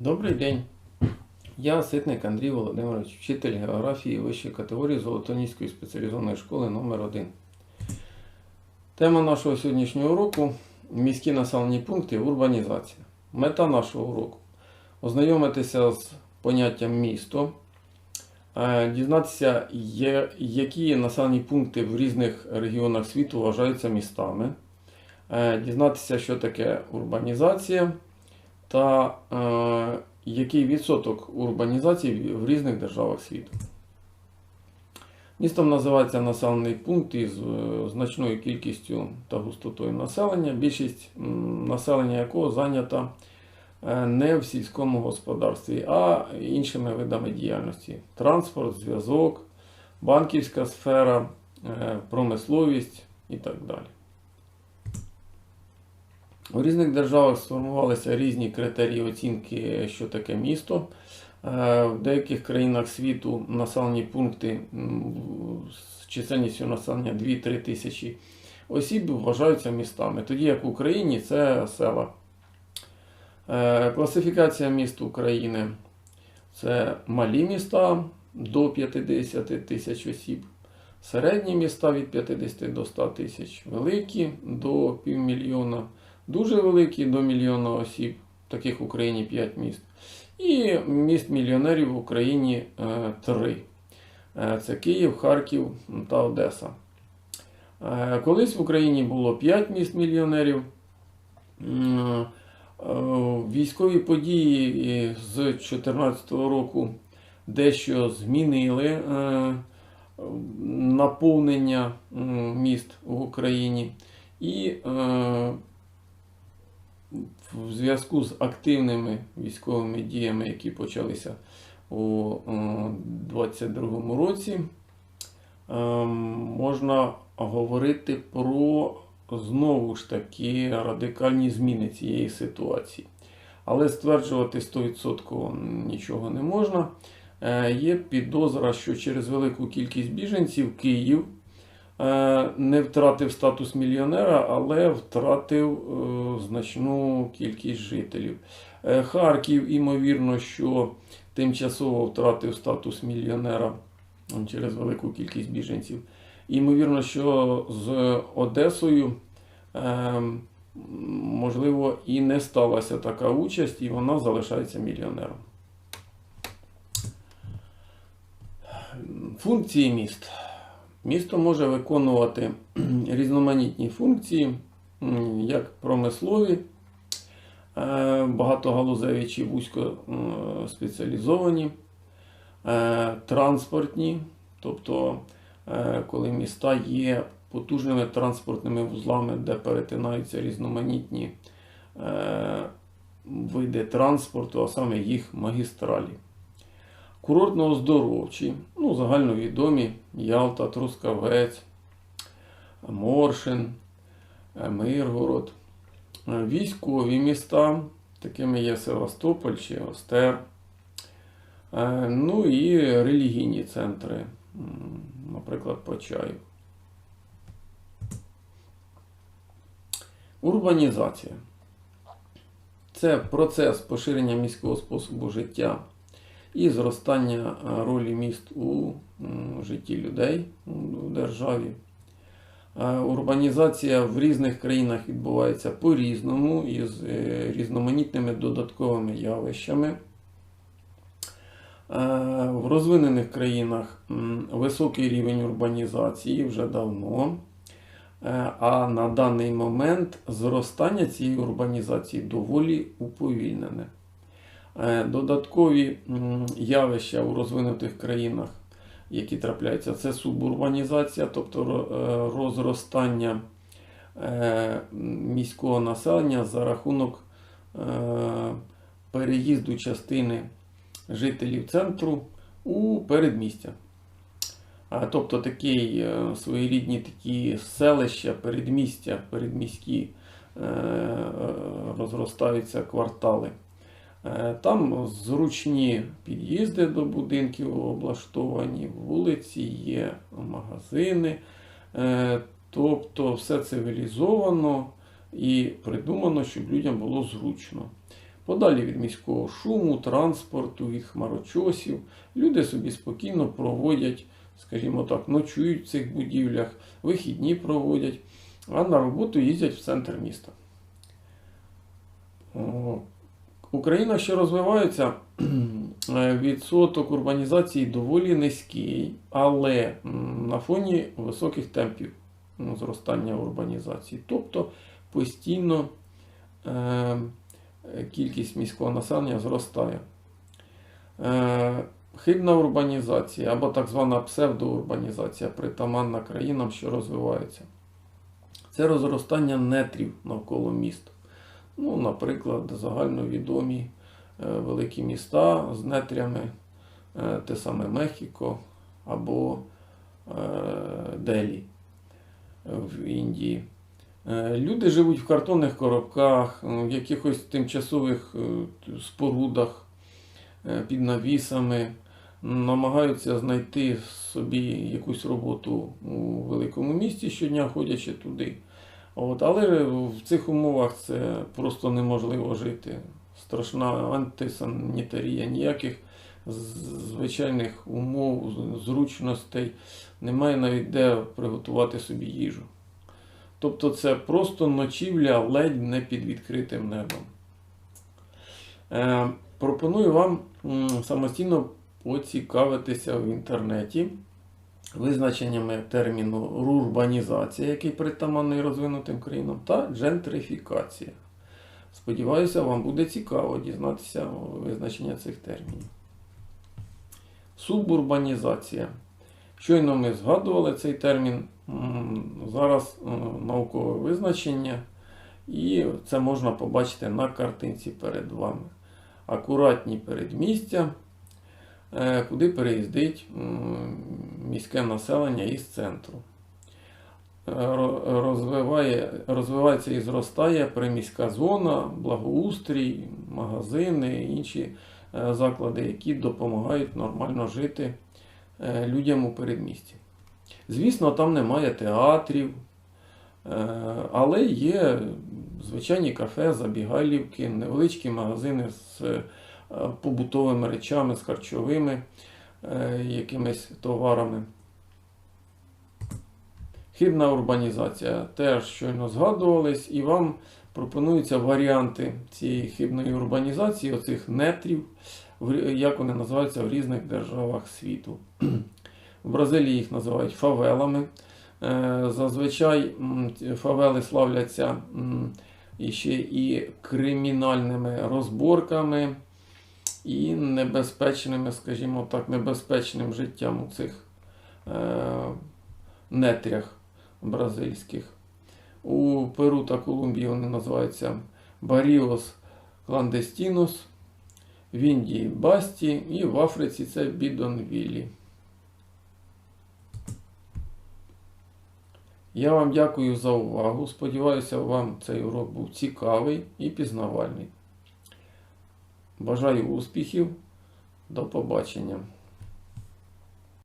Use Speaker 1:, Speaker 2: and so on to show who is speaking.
Speaker 1: Добрий день. Я Ситник Андрій Володимирович, вчитель географії вищої категорії Золотоніської спеціалізованої школи номер 1 Тема нашого сьогоднішнього уроку міські населені пункти урбанізація. Мета нашого уроку ознайомитися з поняттям місто, е, дізнатися, які населені пункти в різних регіонах світу вважаються містами, е, дізнатися, що таке урбанізація та е, який відсоток урбанізації в різних державах світу. Містом називається населений пункт із е, значною кількістю та густотою населення, більшість населення якого зайнята е, не в сільському господарстві, а іншими видами діяльності: транспорт, зв'язок, банківська сфера, е, промисловість і так далі. У різних державах сформувалися різні критерії оцінки, що таке місто. Е, В деяких країнах світу населені пункти з чисельністю населення 2-3 тисячі осіб вважаються містами, тоді як в Україні це села. Е, Класифікація міст України це малі міста до 50 тисяч осіб, середні міста від 50 до 100 тисяч, великі до півмільйона дуже великі до мільйона осіб, таких в Україні 5 міст. І міст мільйонерів в Україні 3. Це Київ, Харків та Одеса. Е, Колись в Україні було 5 міст мільйонерів. Е, Військові події з 2014 року дещо змінили е, наповнення міст в Україні. І е, в зв'язку з активними військовими діями, які почалися у 2022 році, ем, можна говорити про знову ж таки радикальні зміни цієї ситуації. Але стверджувати 100% нічого не можна. Е, Є підозра, що через велику кількість біженців Київ е, не втратив статус мільйонера, але втратив е, значну кількість жителів. Е, Харків, імовірно, що тимчасово втратив статус мільйонера через велику кількість біженців. Імовірно, що з Одесою, е, можливо, і не сталася така участь, і вона залишається мільйонером. Функції міст. Місто може виконувати різноманітні функції, як промислові, е, багатогалузеві чи вузько е, спеціалізовані, е, транспортні, тобто коли міста є потужними транспортними вузлами, де перетинаються різноманітні види транспорту, а саме їх магістралі. Курортно-оздоровчі, ну, загальновідомі Ялта, Трускавець, Моршин, Миргород. Військові міста, такими є Севастополь чи Остер. Е, Ну і релігійні центри, наприклад, Почаїв. Урбанізація. Це процес поширення міського способу життя і зростання е, ролі міст у житті людей в державі. Е, Урбанізація в різних країнах відбувається по-різному із е, різноманітними додатковими явищами. В розвинених країнах високий рівень урбанізації вже давно. А на даний момент зростання цієї урбанізації доволі уповільнене. Е, Додаткові явища у розвинутих країнах, які трапляються, це субурбанізація, тобто е, розростання е, міського населення за рахунок переїзду частини жителів центру у передмістя. Тобто такий е, своєрідні такі селища, передмістя, передміські розростаються квартали. Е, Там зручні під'їзди до будинків облаштовані, вулиці, є магазини. Е, Тобто все цивілізовано і придумано, щоб людям було зручно. подалі від міського шуму, транспорту, від хмарочосів. Люди собі спокійно проводять, скажімо так, ночують в цих будівлях, вихідні проводять, а на роботу їздять в центр міста. Україна ще розвивається, е, відсоток урбанізації доволі низький, але на фоні високих темпів зростання урбанізації. Тобто постійно е, кількість міського населення зростає. Е, хибна урбанізація або так звана псевдоурбанізація притаманна країнам, що розвиваються. Це розростання нетрів навколо міст. Ну, наприклад, загальновідомі е, великі міста з нетрями, е, те саме Мехіко або е, Делі в Індії. Люди живуть в картонних коробках, в якихось тимчасових спорудах під навісами, намагаються знайти собі якусь роботу у великому місті щодня, ходячи туди. От, але в цих умовах це просто неможливо жити. Страшна антисанітарія, ніяких звичайних умов, зручностей, немає навіть де приготувати собі їжу. Тобто це просто ночівля ледь не під відкритим небом. Е, пропоную вам самостійно поцікавитися в інтернеті визначеннями терміну рурбанізація, який притаманний розвинутим країнам, та джентрифікація. Сподіваюся, вам буде цікаво дізнатися визначення цих термінів. Субурбанізація. Щойно ми згадували цей термін. Зараз е, наукове визначення, і це можна побачити на картинці перед вами. Акуратні передмістя, куди переїздить міське населення із центру. Е, Розвиває, розвивається і зростає приміська зона, благоустрій, магазини, інші е, заклади, які допомагають нормально жити е, людям у передмісті. Звісно, там немає театрів, е, але є звичайні кафе, забігайлівки, невеличкі магазини з е, побутовими речами, з харчовими е, якимись товарами. Хибна урбанізація теж щойно згадувались, і вам пропонуються варіанти цієї хибної урбанізації, оцих нетрів, як вони називаються в різних державах світу. В Бразилії їх називають фавелами. Е, Зазвичай фавели славляться ще і кримінальними розборками, і небезпечними, скажімо так, небезпечним життям у цих е, нетрях бразильських. У Перу та Колумбії вони називаються Баріос Кландестінус, в Індії Басті і в Африці це Бідонвілі. Я вам дякую за увагу. Сподіваюся, вам цей урок був цікавий і пізнавальний. Бажаю успіхів. До побачення.